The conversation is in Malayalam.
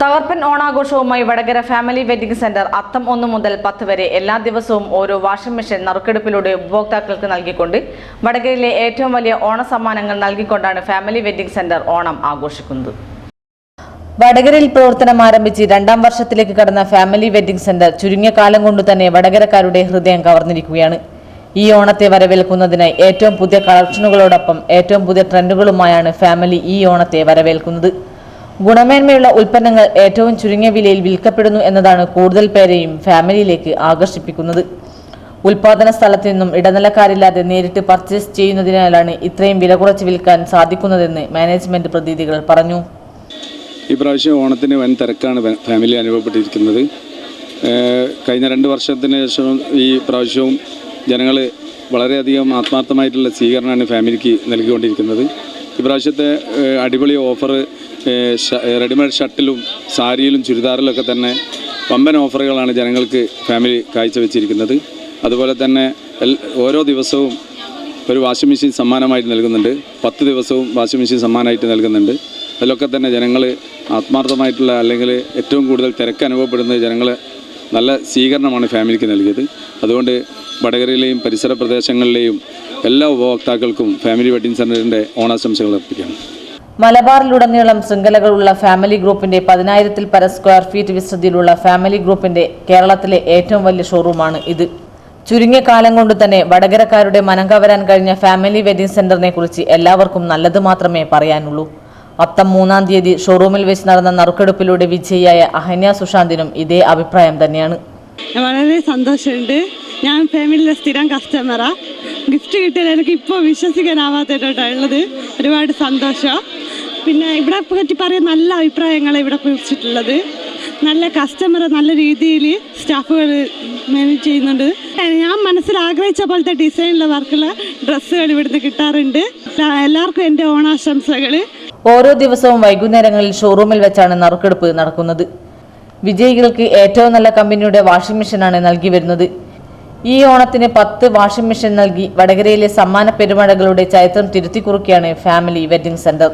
തകർപ്പൻ ഓണാഘോഷവുമായി വടകര ഫാമിലി വെഡിംഗ് സെന്റർ അത്തം ഒന്ന് മുതൽ പത്ത് വരെ എല്ലാ ദിവസവും ഓരോ വാഷിംഗ് മെഷീൻ നറുക്കെടുപ്പിലൂടെ ഉപഭോക്താക്കൾക്ക് നൽകിക്കൊണ്ട് വടകരയിലെ ഏറ്റവും വലിയ ഓണ സമ്മാനങ്ങൾ നൽകിക്കൊണ്ടാണ് ഫാമിലി വെഡിംഗ് സെന്റർ ഓണം ആഘോഷിക്കുന്നത്. വടകരയിൽ പ്രവർത്തനം ആരംഭിച്ച് രണ്ടാം വർഷത്തിലേക്ക് കടന്ന ഫാമിലി വെഡിംഗ് സെന്റർ ചുരുങ്ങിയ കാലം കൊണ്ട് തന്നെ വടകരക്കാരുടെ ഹൃദയം കവർന്നിരിക്കുകയാണ്. ഈ ഓണത്തെ വരവേൽക്കുന്നതിനായി ഏറ്റവും പുതിയ കളക്ഷനുകളോടൊപ്പം ഏറ്റവും പുതിയ ട്രെൻഡുകളുമായാണ് ഫാമിലി ഈ ഓണത്തെ വരവേൽക്കുന്നത്. ഗുണമേന്മയുള്ള ഉൽപ്പന്നങ്ങൾ ഏറ്റവും ചുരുങ്ങിയ വിലയിൽ വിൽക്കപ്പെടുന്നു എന്നതാണ് കൂടുതൽ പേരെയും ഫാമിലിയിലേക്ക് ആകർഷിപ്പിക്കുന്നത്. ഉൽപാദന സ്ഥലത്ത് നിന്നും ഇടനിലക്കാരില്ലാതെ നേരിട്ട് പർച്ചേസ് ചെയ്യുന്നതിനാലാണ് ഇത്രയും വില കുറച്ച് വിൽക്കാൻ സാധിക്കുന്നതെന്ന് മാനേജ്മെന്റ് പ്രതിനിധികൾ പറഞ്ഞു. ഈ പ്രാവശ്യം ഓണത്തിന് വൻ തിരക്കാണ് ഫാമിലി അനുഭവപ്പെട്ടിരിക്കുന്നത്. കഴിഞ്ഞ രണ്ട് വർഷത്തിന് ശേഷം ഈ പ്രാവശ്യവും ജനങ്ങൾ വളരെയധികം ആത്മാർത്ഥമായിട്ടുള്ള സ്വീകരണമാണ് ഫാമിലിക്ക് നൽകിക്കൊണ്ടിരിക്കുന്നത്. ഈ പ്രാവശ്യത്തെ അടിപൊളി ഓഫർ റെഡിമെയ്ഡ് ഷർട്ടിലും സാരിയിലും ചുരിദാറിലൊക്കെ തന്നെ വമ്പൻ ഓഫറുകളാണ് ജനങ്ങൾക്ക് ഫാമിലി കാഴ്ചവെച്ചിരിക്കുന്നത്. അതുപോലെ തന്നെ ഓരോ ദിവസവും ഒരു വാഷിംഗ് മെഷീൻ സമ്മാനമായിട്ട് നൽകുന്നുണ്ട്. പത്ത് ദിവസവും വാഷിംഗ് മെഷീൻ സമ്മാനമായിട്ട് നൽകുന്നുണ്ട്. അതിലൊക്കെ തന്നെ ജനങ്ങൾ ആത്മാർത്ഥമായിട്ടുള്ള അല്ലെങ്കിൽ ഏറ്റവും കൂടുതൽ തിരക്ക് അനുഭവപ്പെടുന്നത് ജനങ്ങൾ നല്ല സ്വീകരണമാണ് ഫാമിലിക്ക് നൽകിയത്. അതുകൊണ്ട് വടകരയിലെയും പരിസര പ്രദേശങ്ങളിലെയും എല്ലാ ഉപഭോക്താക്കൾക്കും ഫാമിലി വെഡിങ് സെന്ററിന്റെ ഓണാശംസകൾ അർപ്പിക്കാം. മലബാറിലുടനീളം ശൃംഖലകളുള്ള ഫാമിലി ഗ്രൂപ്പിന്റെ പതിനായിരത്തിൽ പര സ്ക്വയർ ഫീറ്റ് വിസ്തൃതിയിലുള്ള ഫാമിലി ഗ്രൂപ്പിന്റെ കേരളത്തിലെ ഏറ്റവും വലിയ ഷോറൂമാണ് ഇത്. ചുരുങ്ങിയ കാലം കൊണ്ട് തന്നെ വടകരക്കാരുടെ മനം കവരാൻ കഴിഞ്ഞ ഫാമിലി വെഡിംഗ് സെന്ററിനെ കുറിച്ച് എല്ലാവർക്കും നല്ലത് മാത്രമേ പറയാനുള്ളൂ. അത്തം മൂന്നാം തീയതി ഷോറൂമിൽ വെച്ച് നടന്ന നറുക്കെടുപ്പിലൂടെ വിജയിയായ അഹന്യ സുശാന്തിനും ഇതേ അഭിപ്രായം തന്നെയാണ്. വളരെ സന്തോഷമുണ്ട്. ഞാൻ ഫാമിലിയിലെ സ്ഥിരം കസ്റ്റമറാ ഗിഫ്റ്റ് കിട്ടിയത് എനിക്ക് ഇപ്പോൾ വിശ്വസിക്കാനാവാത്തതായിട്ടാണ് ഉള്ളത്. ഒരുപാട് സന്തോഷം. പിന്നെ ഇവിടെ പറ്റി പറയാൻ നല്ല അഭിപ്രായങ്ങൾ ഇവിടെ കുറിച്ചിട്ടുള്ളത്. നല്ല കസ്റ്റമർ നല്ല രീതിയിൽ സ്റ്റാഫുകൾ മാനേജ് ചെയ്യുന്നുണ്ട്. ഞാൻ മനസ്സിൽ ആഗ്രഹിച്ച പോലത്തെ ഡിസൈനുള്ള വർക്കുള്ള ഡ്രസ്സുകൾ ഇവിടുന്ന് കിട്ടാറുണ്ട്. എല്ലാവർക്കും എന്റെ ഓണാശംസകൾ. ഓരോ ദിവസവും വൈകുന്നേരങ്ങളിൽ ഷോറൂമിൽ വെച്ചാണ് നറുക്കെടുപ്പ് നടക്കുന്നത്. വിജയികൾക്ക് ഏറ്റവും നല്ല കമ്പനിയുടെ വാഷിംഗ് മെഷീനാണ് നൽകി വരുന്നത്. ഈ ഓണത്തിന് പത്ത് വാഷിംഗ് മെഷീൻ നൽകി വടകരയിലെ സമ്മാന പെരുമഴകളുടെ ചരിത്രം തിരുത്തിക്കുറുക്കിയാണ് ഫാമിലി വെഡിംഗ് സെന്റർ